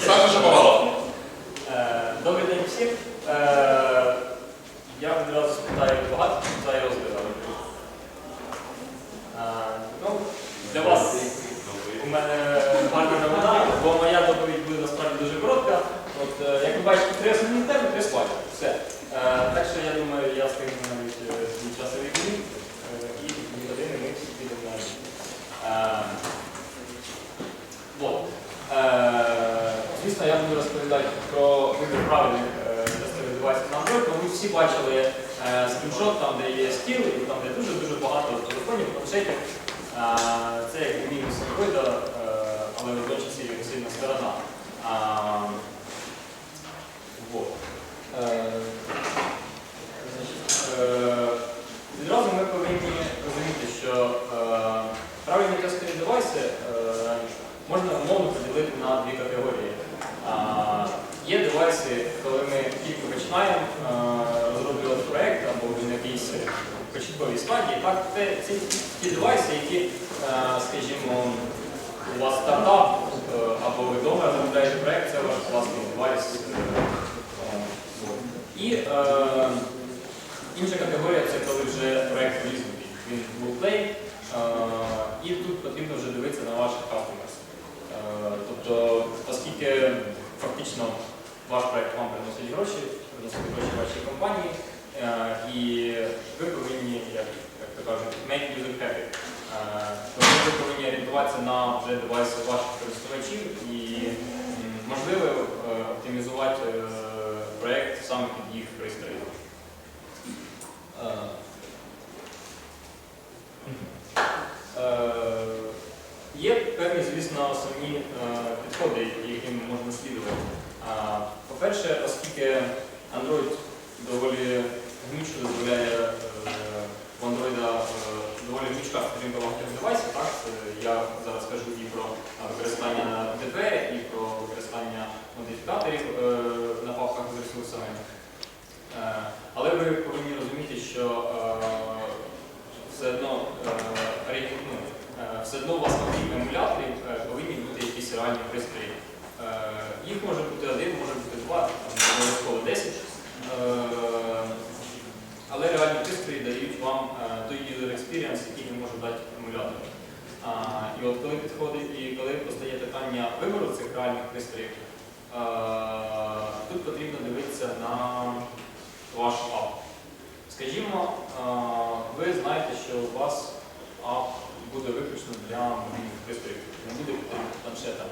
Саша Шаповалов. Е, Добрий день всім. Е, Я відразу спитаю багато за його згадали. Ну, для вас у мене гарна новина, бо моя доповідь буде насправді дуже коротка. От, е, як ви бачите, три основні теми, три слайди. Все. Так що я думаю, я встигну навіть свій часовий е, і дві години ми всі підемо на Е, Вот. Е, Звісно, я буду розповідати правильних е, девайсів на Android, тому всі бачили е, скріншот, там, де є стіл, і там, де дуже-дуже багато телефонів, планшетів. Це як мінус Android, е, але водночас і сильна сторона. Вот. Е, значить, е, Відразу ми повинні розуміти, що е, правильні тестові девайси е, можна умовно поділити на дві категорії. А, Є девайси, коли ми тільки починаємо е, розроблювати проєкт або він на якійсь початковій стадії. Так, це, це ті девайси, які, е, скажімо, у вас стартап е, або ви вдома розробляєте проєкт, це ваш власний девайс. е, е, І е, інша категорія це коли вже проєкт різнутий. Він був і тут потрібно вже дивитися на ваших. Е, Тобто, оскільки фактично ваш проєкт вам приносить гроші, приносить гроші вашій компанії, е, і ви повинні, як, як то кажуть, make user happy. Е, Тобто ви повинні орієнтуватися на вже девайси ваших користувачів і можливо е, оптимізувати проєкт саме під їх пристрої. Є певні, звісно, основні підходи, яким можна слідувати. По-перше, оскільки Android доволі гнучко дозволяє е, в Android е, доволі гнучка підтримка багатьох девайсів, так? Е, я зараз кажу і про використання ДП, і про використання модифікаторів на папках з ресурсами. Але ви повинні розуміти, що все одно ну, все одно у вас окрім емуляторів повинні бути якісь реальні пристрої. Е, Їх може бути один, може бути два, обов'язково 10. Е, Але реальні пристрої дають вам е, той user experience, який не може дати емулятор. І от коли підходить, і коли постає питання вибору цих реальних пристроїв, тут потрібно дивитися на ваш ап. Скажімо, ви знаєте, що у вас ап буде виключно для мобільних пристроїв, не буде підтримки планшета.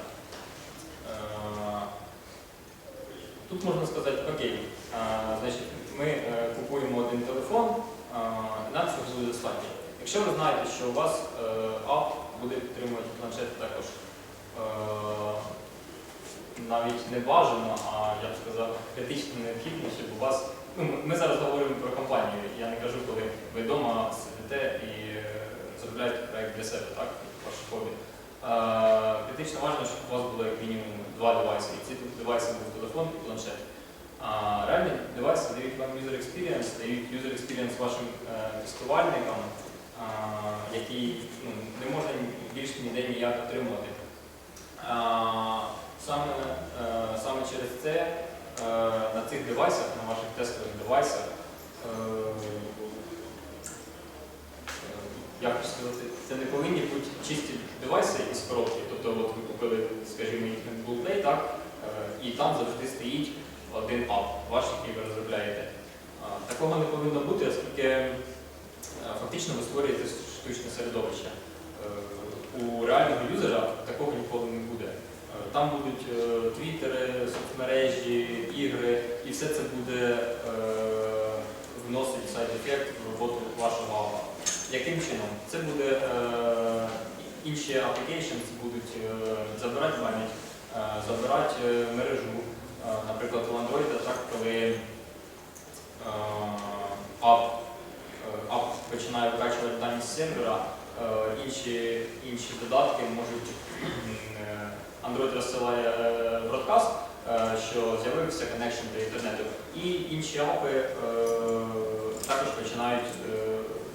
Е, Тут можна сказати, окей, е, значить, ми е, купуємо один телефон, і нам цього буде достатньо. Якщо ви знаєте, що у вас ап буде підтримувати планшет також, навіть не бажано, а я б сказав, критично необхідно, щоб у вас Ну, ми зараз говоримо про компанію. Я не кажу, коли ви вдома сидите і е, зробляєте проєкт для себе, так, ваше хобі. Е, Критично важливо, щоб у вас було як мінімум два девайси. І ці девайси був телефон і планшет. А реальні девайси дають вам user experience, дають user experience вашим е, тестувальникам, які ну, не можна більш ніде ніяк отримувати. Саме, е, саме через це на цих девайсах, на ваших тестових девайсах, як сказати, це не повинні бути чисті девайси із коробки. Тобто от ви купили, скажімо, Google Play, так, е, і там завжди стоїть один ап, ваш, який ви розробляєте. Такого не повинно бути, оскільки е, фактично ви створюєте штучне середовище. Е, У реального юзера такого ніколи не буде. Там будуть твіттери, соцмережі, ігри, і все це буде вносити сайд-ефект в роботу вашого апа. Яким чином? Це буде е, інші applications будуть е, забирати пам'ять, е, забирати е, мережу. Наприклад, у Android, так, коли ап, е, починає вкачувати дані з сервера, інші, інші додатки можуть Android розсилає бродкаст, що з'явився connection до інтернету, і інші апи також починають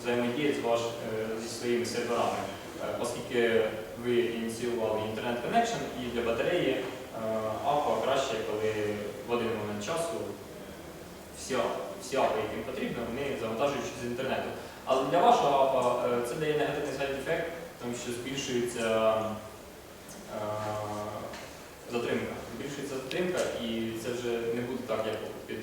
е, з ваш, е, зі своїми серверами, Е, оскільки ви ініціювали інтернет коннекшн, і для батареї е, апа краще, коли в один момент часу всі, всі апи, які їм потрібно, вони завантажують з інтернету. Але для вашого апа це дає негативний сайд-ефект, тому що збільшується затримка. Збільшується затримка, і це вже не буде так, як під,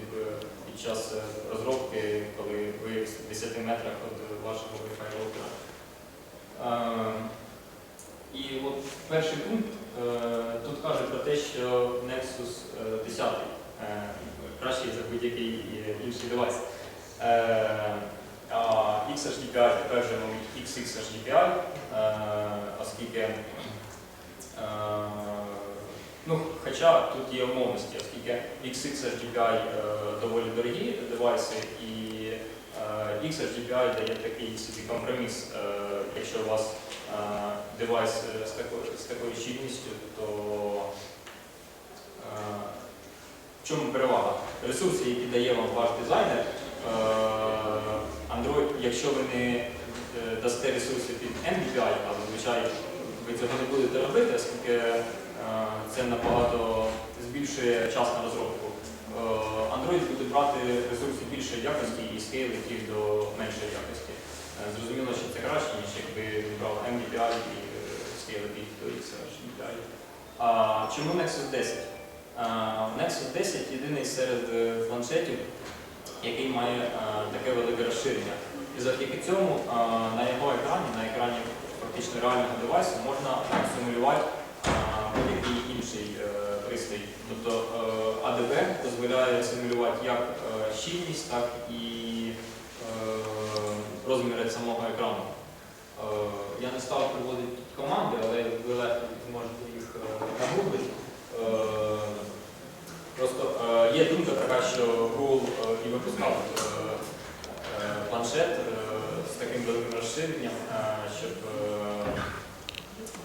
час е, розробки, коли ви в 10 метрах від вашого Wi-Fi роутера. Е, І от перший пункт е, тут каже про те, що Nexus е, 10 е, кращий за будь-який інший девайс. Е, а XHDPI тепер вже мовить XXHDPI, оскільки ну, хоча тут є умовності, оскільки XXHDPI е, доволі дорогі девайси, і е, XHDPI дає такий собі компроміс. Е, якщо у вас е, девайс е, з такою, з такою щільністю, то е, в чому перевага? Ресурси, які дає вам ваш дизайнер, е, Android, якщо ви не е, дасте ресурси під NDPI, а зазвичай ви цього не будете робити, оскільки це набагато збільшує час на розробку. Е, Android буде брати ресурси більшої якості і скейлити їх до меншої якості. Е, Зрозуміло, що це краще, ніж якби він брав MDPI і е, скейлив їх до XHDPI. А чому Nexus 10? Е, Nexus 10 єдиний серед е, планшетів, який має е, таке велике розширення. І завдяки цьому е, на його екрані, на екрані фактично реального девайсу, можна симулювати е, будь-який інший е, пристрій. Тобто е, ADB дозволяє симулювати як е, щільність, так і розміри самого екрану. Я не став приводити команди, але ви легко зможете їх нагуглити. Просто є думка така, що Google і випускав планшет з таким великим розширенням, щоб е,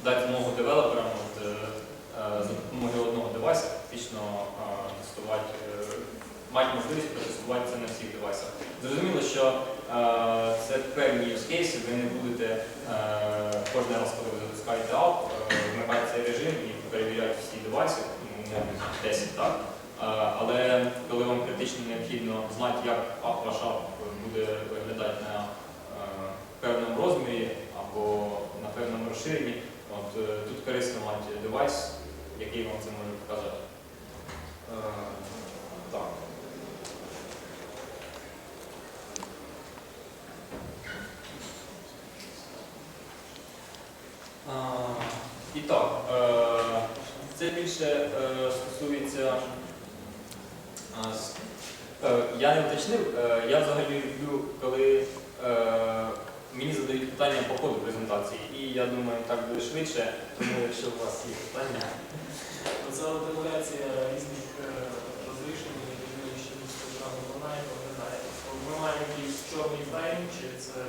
дати змогу девелоперам от, е, е, за допомогою одного девайса фактично е, тестувати, е, мати можливість протестувати це на всіх девайсах. Зрозуміло, що е, це певні use cases, ви не будете е, кожен раз, коли ви запускаєте е, вмикати цей режим і перевіряти всі девайси, ну, 10, так? Е, Але коли вам критично необхідно знати, як ваш ап буде виглядати на е, певному розмірі або на певному розширенні, от, е, тут корисно мати девайс, який вам це може показати. Так. І так, е, це більше е, стосується. е, Я не уточнив, я взагалі люблю, коли мені задають питання по ходу презентації, і я думаю, так буде швидше, тому якщо у вас є питання. Це от емуляція різних розрішень, різної щільності екрану, вона як виглядає. Ми маємо якийсь чорний фрейм, чи це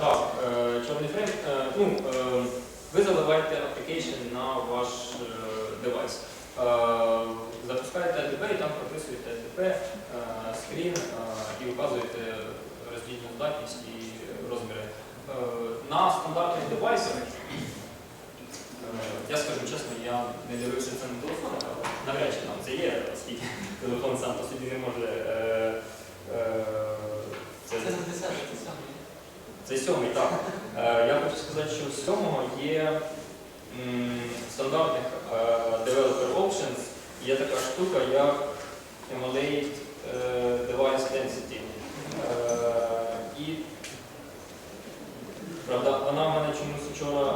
Так, е, чорний фрейм. е, Ну, е, ви заливаєте application на ваш девайс. Запускаєте ADB і там прописуєте ADB, скрін і вказуєте роздільну здатність і розміри. На стандартних девайсах, я скажу чесно, я не дивився це на телефонах, але навряд чи там це є, оскільки телефон сам по собі не може. е, е, це Це не десятий, це сьомий. Це сьомий, так. Е, Я хочу сказати, що у сьомого є стандартних е, developer options, є така штука, як Emulate е, Device Density. І правда, вона в мене чомусь вчора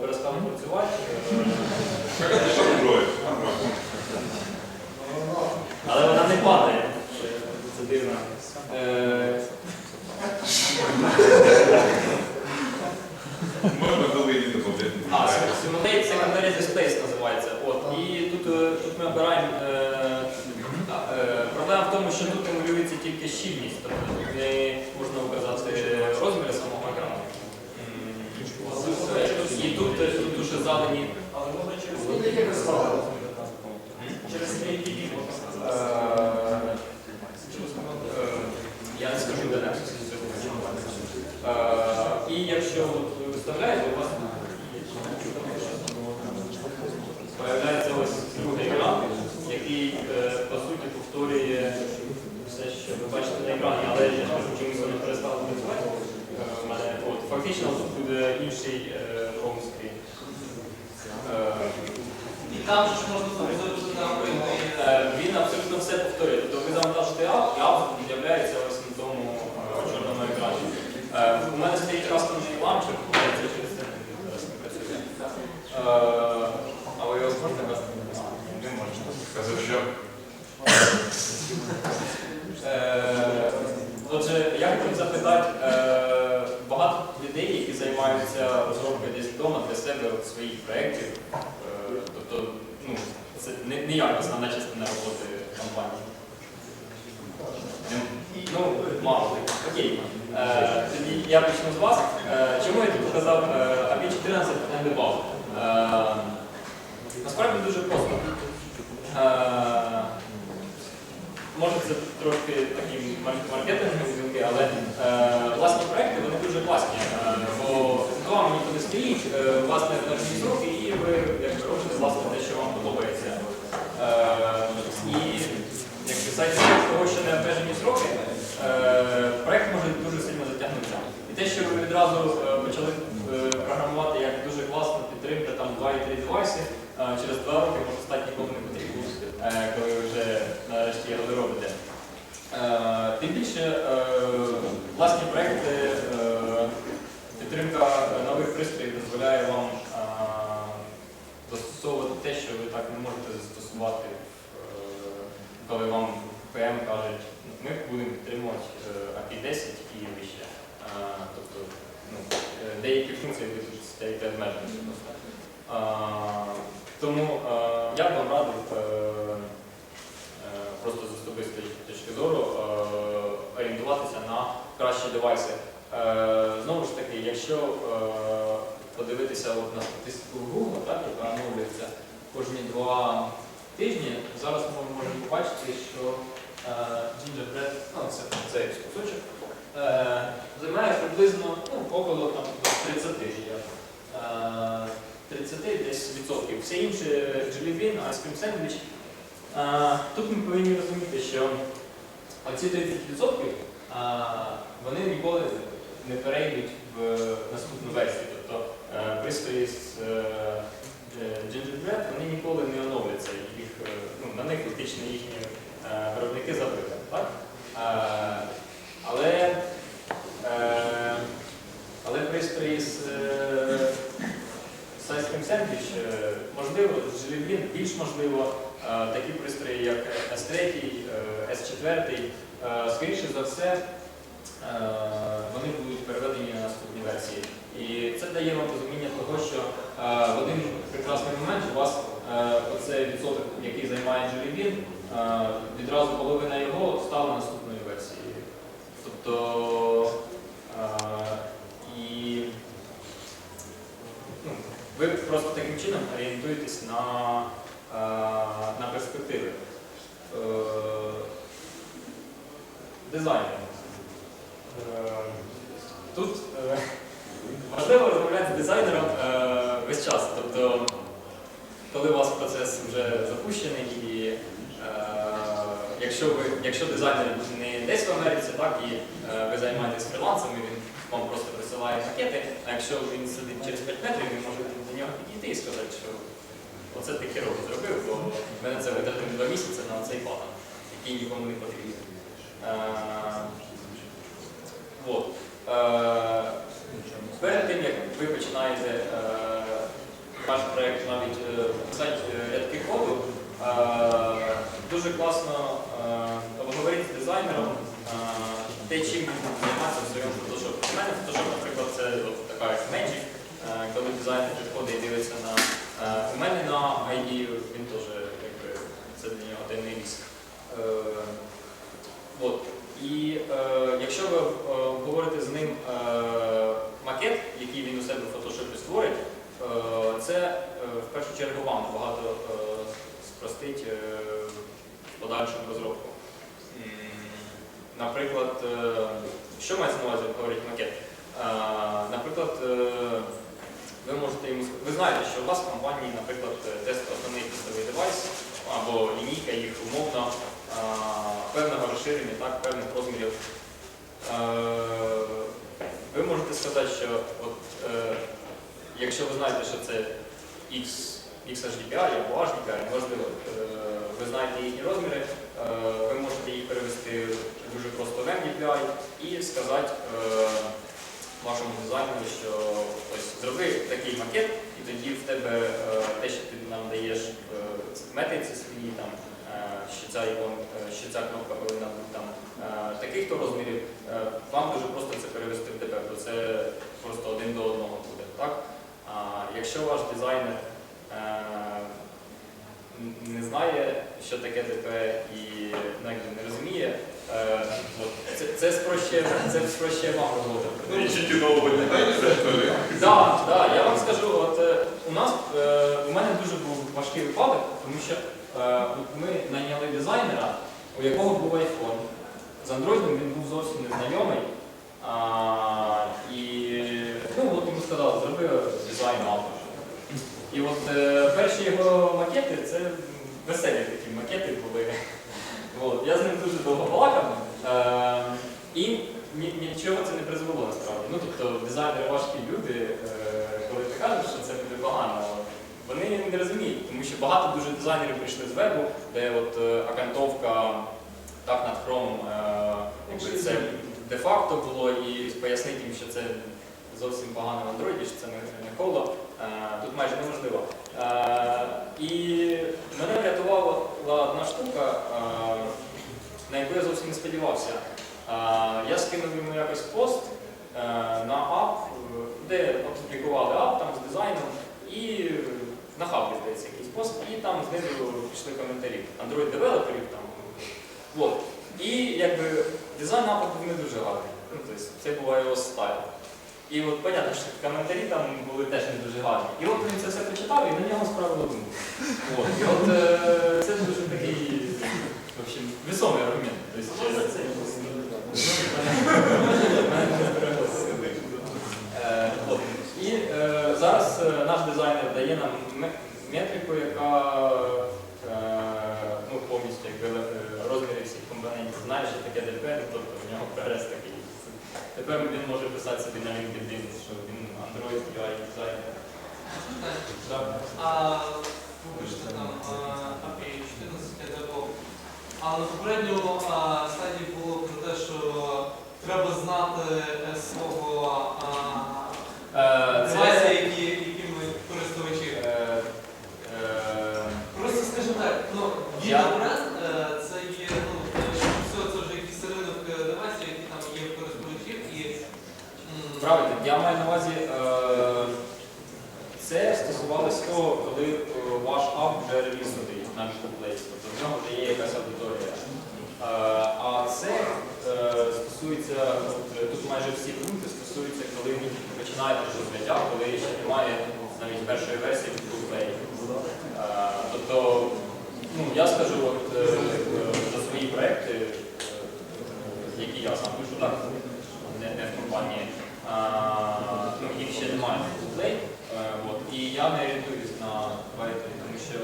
перестала працювати. Але вона не падає. Це дивно. Е, Можна долині добавити. А, Secondary Displace називається. От. І тут, е, тут ми обираємо. Е, е, проблема в тому, що тут емулюється тільки щільність, тобто тут не можна вказати розміри самого екрану. І тут, е, тут уже задані. Але можна через API можна Е, сказати. е, Я не скажу, де Nexus сьогодні. Е, І якщо от ви виставляєте, у вас він абсолютно все повторює. Тобто ви завантажите ап, і ап з'являється ось на тому е, чорному екрані. Е, У мене стоїть кастомний ламчик, це через це зараз не працює. Е, Але його можна кастомний не можна. Сказав, що Е, Отже, я хотів запитати, е, багато людей, які займаються розробкою десь вдома для себе от своїх проєктів, е, тобто, ну, це не, не як основна частина роботи компанії. Не- Ну, мало. Окей. Е, Тоді я почну з вас. Е, Чому я тут показав API 14 не додав? Насправді дуже просто. Е, Може це трошки такі мар- маркетингові думки, але е, власні проекти вони дуже класні. Е, бо з вами ніхто не стоїть, е, у вас не обмежені сроки, і ви робите власне те, що вам подобається. Е, і якби сайт того, що не обмежені сроки, е, проект може дуже сильно затягнутися. І те, що ви відразу е, почали е, програмувати як дуже класна підтримка, там 2-3 девайси, е, через 2 роки може стати нікому не потрібно, коли ви вже нарешті його доробите. Тим більше власні проекти, підтримка нових пристроїв дозволяє вам застосовувати те, що ви так не можете застосувати, коли вам ПМ кажуть, «Ну, ми будемо підтримувати е, API 10 і вище. Тобто ну, е, деякі функції стаєте обмежені просто. Тому е, я б вам радив е, просто з особистої точки зору орієнтуватися на кращі девайси. Знову ж таки, якщо подивитися от на статистику Google, так, яка оновлюється кожні два тижні, зараз ми можемо побачити, що Gingerbread, ну це цей кусочок, займає приблизно ну, около там, 30 я, е, 30 десь відсотків. Все інше Ice Cream Sandwich. Е, Тут ми повинні розуміти, що оці 30% вони ніколи не перейдуть в наступну версію. Тобто е, пристрої з е, е, Gingerbread вони ніколи не оновляться. Їх, е, ну, на них фактично їхні е, виробники забили. Так? Е, Але, е, але пристрої з е, з Ice Cream Sandwich, е, можливо, з Jelly Bean більш можливо, е, такі пристрої, як S3, е, S4, е, скоріше за все, е, вони будуть переведені на наступні версії. І це дає вам розуміння того, що е, в один прекрасний момент у вас оцей відсоток, який займає е, відразу половина його стала наступною версією. Тобто і ну, ви просто таким чином орієнтуєтесь на перспективи. Е, Дизайн. Е, Тут е, важливо розмовляти з дизайнером е, весь час. Тобто, коли у вас процес вже запущений, і якщо, ви, якщо дизайнер не десь в Америці, так, і ви займаєтесь фрілансом, і він вам просто присилає пакети, а якщо він сидить через 5 метрів, ви можете до нього підійти і сказати, що оце ти херово зробив, бо в мене це витратив два місяці на цей паттерн, який нікому не потрібен. Е, от. Е, Перед тим, як ви починаєте е, ваш проєкт навіть е, писати е, рядки коду, е, дуже класно е, обговорити з дизайнером е, те, чим він буде займатися в своєму Photoshop. У мене Photoshop, наприклад, це от така Magic, е, коли дизайнер підходить і дивиться на е, у мене на ID, він теж це для нього денний ріск. Е, от. І е, якщо ви е, говорите з ним е, макет, який він у себе в фотошопі створить, е, це е, в першу чергу вам багато е, спростить е, подальшу розробку. Наприклад, е, що мається на увазі, говорить макет? Е, Наприклад, е, ви можете йому ви знаєте, що у вас в компанії, наприклад, тест основний тестовий девайс або лінійка їх умовно а, певного розширення, так, певних розмірів. Е, Ви можете сказати, що от, е, якщо ви знаєте, що це X, XHDPI або HDPI, можливо, е, ви знаєте їхні розміри, е, ви можете їх перевести дуже просто в MDPI і сказати е, вашому дизайнеру, що ось зроби такий макет, і тоді в тебе е, те, що ти нам даєш в метриці свої, там, е, що ця ікон, е, що ця кнопка повинна бути там е, таких-то розмірів, е, вам дуже просто це перевести в ДП, бо це просто один до одного буде. Так? А якщо ваш дизайнер не знає, що таке ДП і ну, якби не розуміє, це, це спрощує, це спрощує вам роботу. Ищите нового дизайнера. Так, я вам скажу, от у нас у мене дуже був важкий випадок, тому що ми найняли дизайнера, у якого був iPhone. З Android він був зовсім незнайомий. А, і ну, от йому сказали, зроби дизайн автор. І от е, перші його макети це веселі такі макети були. От, я з ним дуже довго балакав. Е, і ні- нічого це не призвело насправді. Ну тобто дизайнери важкі люди, е, коли ти кажеш, що це буде погано, вони не розуміють, тому що багато дуже дизайнерів прийшли з вебу, де от е, акантовка так над хромом, е, якби це де-факто було, і пояснити їм, що це зовсім погано в Android, що це не, коло, е, тут майже неможливо. Е, і мене врятувала одна штука, е, на яку я зовсім не сподівався. Е, Я скинув йому якось пост е, на ап, е, де опублікували ап там з дизайном, і на хабі, здається, пост, і там знизу пішли коментарі Android девелоперів там. От. І якби дизайн був не дуже гарний. Ну, тобто, це була його стайл. І от понятно, що коментарі там були теж не дуже гарні. І от він це все прочитав і на нього справило думку. От. І от е, це дуже такий, в общем, весомий аргумент. Тобто, це Е, от. І е, зараз е, наш дизайнер дає нам метрику, яка е, ну, повністю е, розміри всіх компонентів знає, що таке ДП, ну, тобто в нього прогрес такий. Тепер він може писати собі на LinkedIn, що він Android UI дизайнер. А, вибачте, там API 14 DevOps. А на попередньому стадії було про те, що треба знати свого Е, Це, Правильно, я маю на увазі, е, це стосувалось того, коли е, ваш ап вже релізнутий на Marketplace, тобто в нього вже є якась аудиторія. Е, А це стосується, тут майже всі пункти стосуються, коли ви починаєте життя, коли ще немає навіть першої версії Google Тобто, ну, я скажу от, за свої проекти, які я сам пишу, так, не в компанії. А, ну, їх ще немає в Google Play, е, от, і я не орієнтуюсь на вайтері, тому що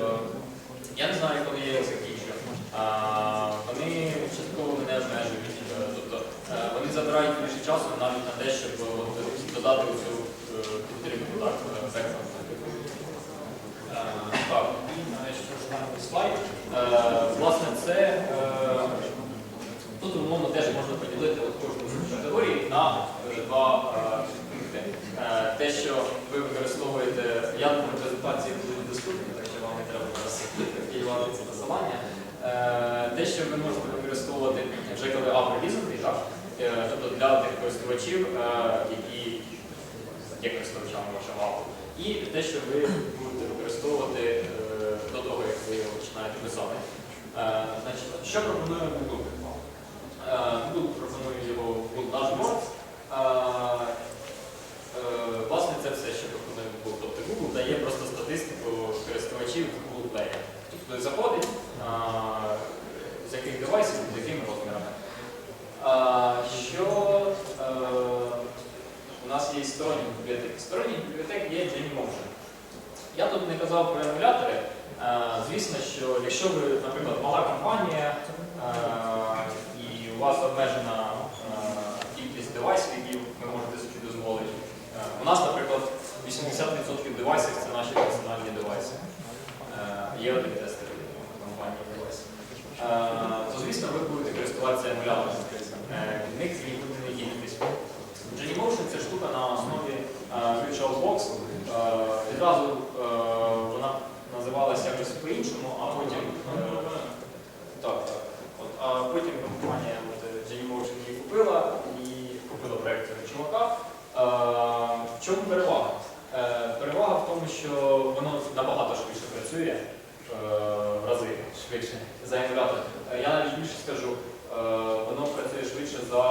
я не знаю, коли я їх закінчу. А, вони частково мене обмежують. Е, Тобто е, вони забирають більше часу навіть на те, щоб от, додати цю підтримку так, е, текстом. Е, Так, і нарешті останній слайд. Е, Власне, це е, Тут умовно теж можна поділити от кожну з категорій на е, два е, пункти. Е, Те, що ви використовуєте, я думаю, презентації будуть доступні, так що вам не треба зараз копіювати ці посилання. Е, Те, що ви можете використовувати вже коли ап релізований, так? Е, тобто для тих користувачів, е, які є користувачами вашого апу. І те, що ви будете використовувати до того, як ви його починаєте писати. Значить, що пропонує Google? Google пропонує його Google Dashboard. Власне, це все, що пропонує Google. Тобто Google дає просто статистику користувачів Google Play. Тобто заходить, з яких девайсів, з якими розмірами. Що е, у нас є сторонні бібліотеки. Сторонні бібліотеки є Genymotion. Я тут не казав про емулятори. Е, Звісно, що якщо ви, наприклад, мала компанія е, і у вас обмежена кількість девайсів, які ви можете собі дозволити. Е, У нас, наприклад, 80% девайсів це наші персональні девайси. Е, Є один тестер компанії девайсів. користуватися емулятором. Е, Від них ви нікуди не дінетесь. Genymotion це штука на основі е, VisualBox. Е, Відразу е, вона називалася якось по-іншому, а потім е, так, так. От, а потім компанія е, її купила і купила проєкт цього чувака. Е, В чому перевага? Е, Перевага в тому, що воно набагато швидше працює, е, в рази швидше за емулятор. Я навіть більше скажу, воно працює швидше за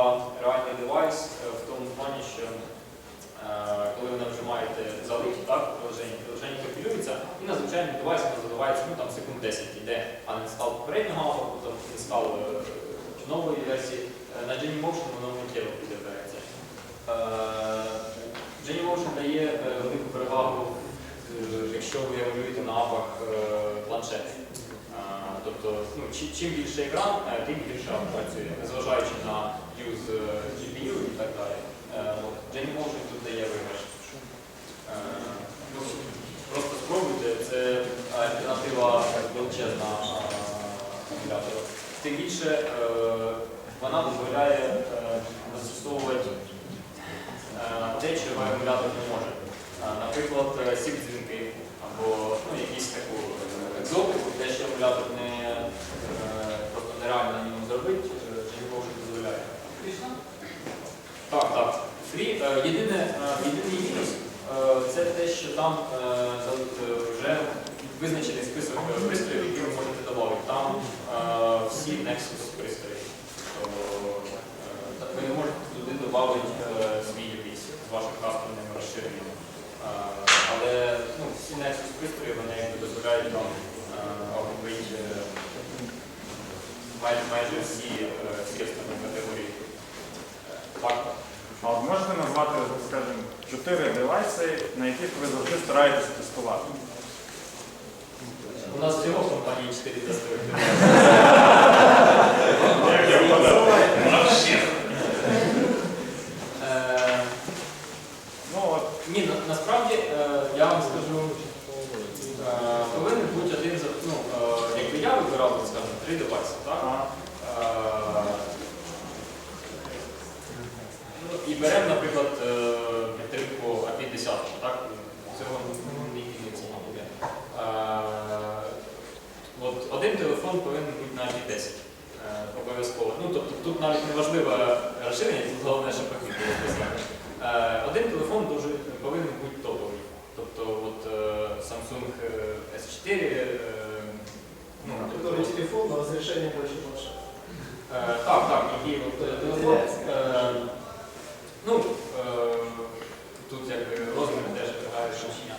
реальний девайс в тому плані, що коли ви нажимаєте залить, так, приложення, компілюється, і на звичайний девайс воно задавається ну, там, секунд 10 йде, а не інстал попереднього там інстал нової версії. Е, На Genymotion воно миттєво під'являється. Е, Genymotion дає е, велику перевагу, е, якщо ви емулюєте на апах планшет. Тобто, ну, чим більше екран, тим більше працює, незважаючи на е, GPU і так далі. От, Genymotion тут дає виграш. Ну, Просто спробуйте, це альтернатива величезна емулятору. Тим більше е, вона дозволяє е, застосовувати е, те, чого емулятор не може. Наприклад, сіп дзвінки або ну, якісь таку екзотику, те, що емулятор не просто нереально на ньому зробити, Genymotion дозволяє. Так, так. Фрі. Єдине, єдиний мінус це те, що там вже визначений список пристроїв, які ви можете додати. Там всі Nexus пристрої. Ви не можете туди додати е, свій якийсь з ваших кастомними розширеннями. Е, Але ну, всі Nexus пристрої вони дозволяють вам охопити е, майже, всі, основні категорії. Так. А можете назвати, скажімо, чотири девайси, на яких ви завжди стараєтесь тестувати? У нас всього в компанії 4 тестових Як я вгадав? На всіх. Е, Ну от Ні, на- насправді е, я вам скажу, е, повинен бути один за ну, е, якби я вибирав, скажімо, три девайси, так? а, Е, ну, І беремо, наприклад, е, підтримку API 10, так? Цього ніколи не буде. Е, От один телефон повинен бути на API 10. е, Обов'язково. Ну, тобто тут навіть не важливе розширення, тут головне, щоб API було писати. Е, Один телефон дуже повинен бути топовий. Тобто от е, Samsung е, S4, е, ну, Который телефон, но разрешение больше ваше. Е, Так, так, який от, е, телефон. Е, Ну, е, тут якби розмір теж грає значення.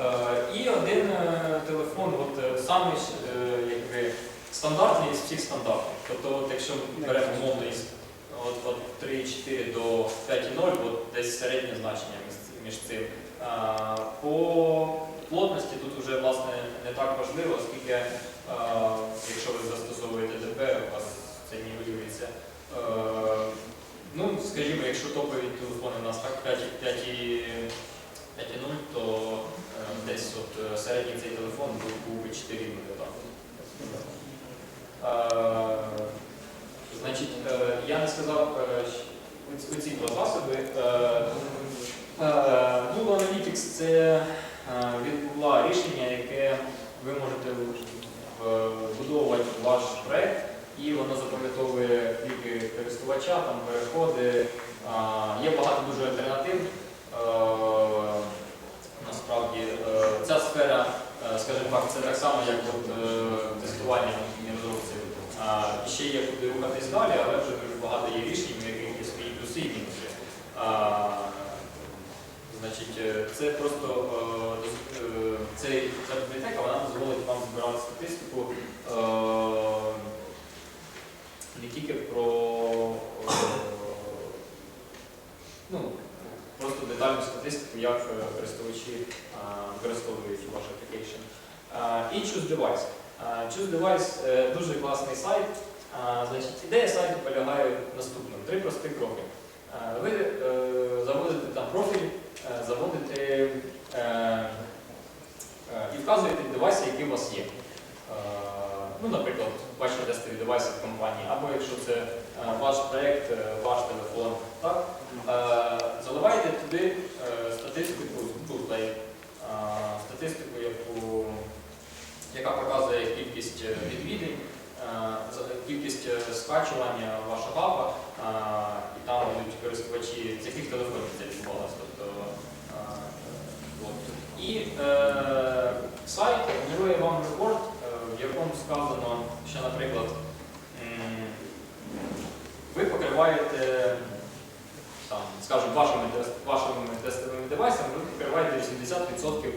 Е, І один е, телефон, от е, самий ж, е, якби, стандартний із всіх стандартів. Тобто, от, якщо ми беремо умовно із от, от 3,4 до 5,0, от десь середнє значення між, цим. По плотності тут вже власне не так важливо, оскільки е, якщо ви застосовуєте ДП, у вас це нівелюється. Е, Ну, скажімо, якщо топові телефони у нас так 5,0, то е, десь от середній цей телефон був, би 4 так. Е, Значить, я не сказав оці- про засоби. Е, е, Google Analytics це е, від рішення, яке ви можете вбудовувати в ваш проект, і воно запам'ятовує кліки користувача, там переходи. Є багато дуже альтернатив. Е, Насправді е, ця сфера, е, скажімо так, це так само, як от, е, тестування розробців. А, Ще є куди рухатись далі, але вже дуже багато є рішень, у яких є свої плюси і мінуси. А, Значить, е, це просто е, е, ця бібліотека вона дозволить вам збирати статистику не тільки про ну, просто детальну статистику, як користувачі використовують ваш. Е, І Choose Device. Choose Device дуже класний сайт. Значить, ідея сайту полягає в наступному. Три прості кроки. Е, Ви е, заводите там профіль, е, заводите і вказуєте девайси, які у вас є. Ну, наприклад, ваші тестові девайси в компанії, або якщо це ваш проєкт, ваш телефон, так, е, заливайте туди статистику, е, статистику, яку, яка показує кількість відвідень, кількість скачування вашого і там будуть користувачі, з яких телефонів це відбувалося. Тобто. І е, сайт генерує вам репорт, е, в якому сказано, що, наприклад, ви покриваєте, там, скажімо, вашими, вашими тестовими девайсами, ви покриваєте 80%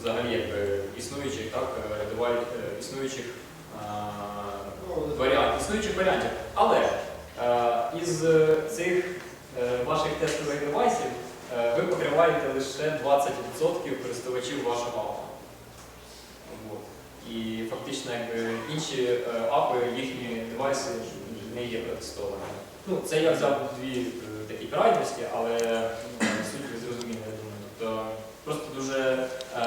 взагалі якби, існуючих, так, е, е, існуючих а, варіантів, існуючих варіантів. Але із е, цих е, ваших тестових девайсів е, ви покриваєте лише 20% користувачів вашого апа. І фактично якби, інші апи, їхні девайси не є протестованими. Ну, це я взяв дві такі крайності, але е, суть ви зрозуміли, я думаю. Тобто просто дуже е,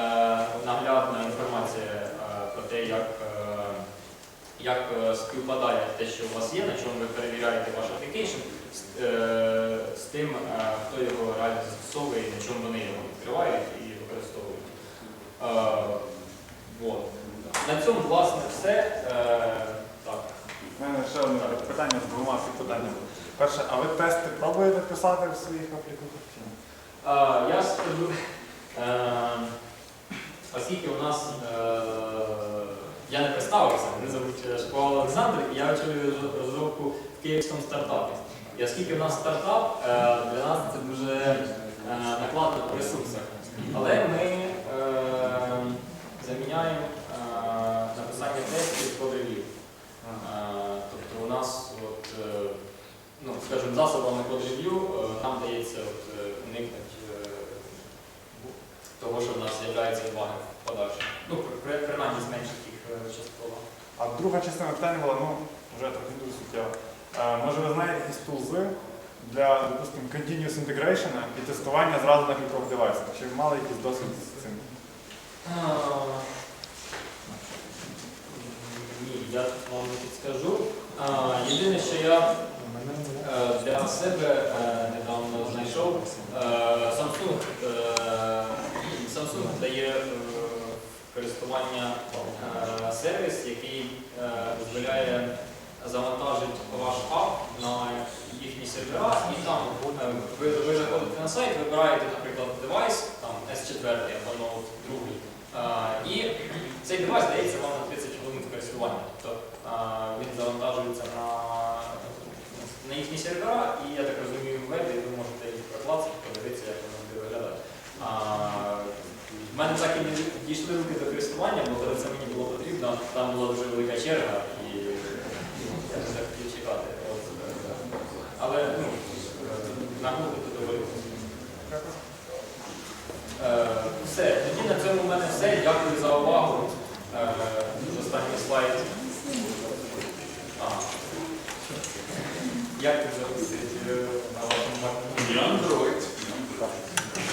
наглядна інформація е, про те, як, е, як е, співпадає те, що у вас є, на чому ви перевіряєте ваш application, з, е, з тим, е, хто його реально застосовує і на чому вони його відкривають і використовують. Е, вот. На цьому, власне, все. Е, так. У мене ще одне питання з двома питаннями. Перше, а ви тести пробуєте писати в своїх аплікаціях? я скажу, е, оскільки у нас, е, я не представився, мене звуть Школа Олександр, і я очолюю розробку в київському стартапі. І оскільки у нас стартап, е, для нас це дуже е, накладно по ресурсах. Але ми е, заміняємо е, написання тестів код ревів. Е, Тобто у нас, от, е, ну, скажімо, засобами код рев'ю нам дається е, уникнути е, того, що в нас з'являється баги в подальшому. Ну, при- при- принаймні зменшити е, частково. А друга частина питання була, ну, вже трохи дуже суттєва. Е, Може ви знаєте якісь тулзи для, допустимо, continuous integration і тестування зразу на кількох девайсах? Чи ви мали якийсь досвід з цим? Ні, я вам не підскажу. Єдине, що я е, для себе недавно знайшов, Samsung, Samsung дає користування е, сервіс, який е, дозволяє завантажити ваш ап на їхні сервера, і там е, ви, ви заходите на сайт, вибираєте, наприклад, девайс, там S4 або ноут другий. І цей девайс дається вам на 30 хвилин користування. Тобто він завантажується на, на їхні сервера, і я так розумію, в вебі ви можете їх проклацати, подивитися, як воно буде виглядати. А, в мене так і не дійшли руки до користування, бо коли це мені було потрібно, там була дуже велика черга, і я не захотів чекати. От, Але ну, нагоди то доволі. Е, Все, тоді на цьому в мене все. Дякую за увагу. Е, Останній слайд. Як це запустити е, на вашому Android.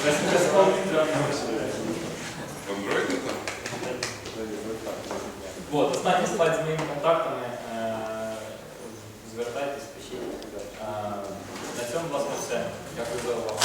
Без без комп'ютера. Android это? Вот, останній слайд з моїми контактами. Е, Звертайтесь, пишіть. Е, На цьому, власне, все. Дякую за увагу.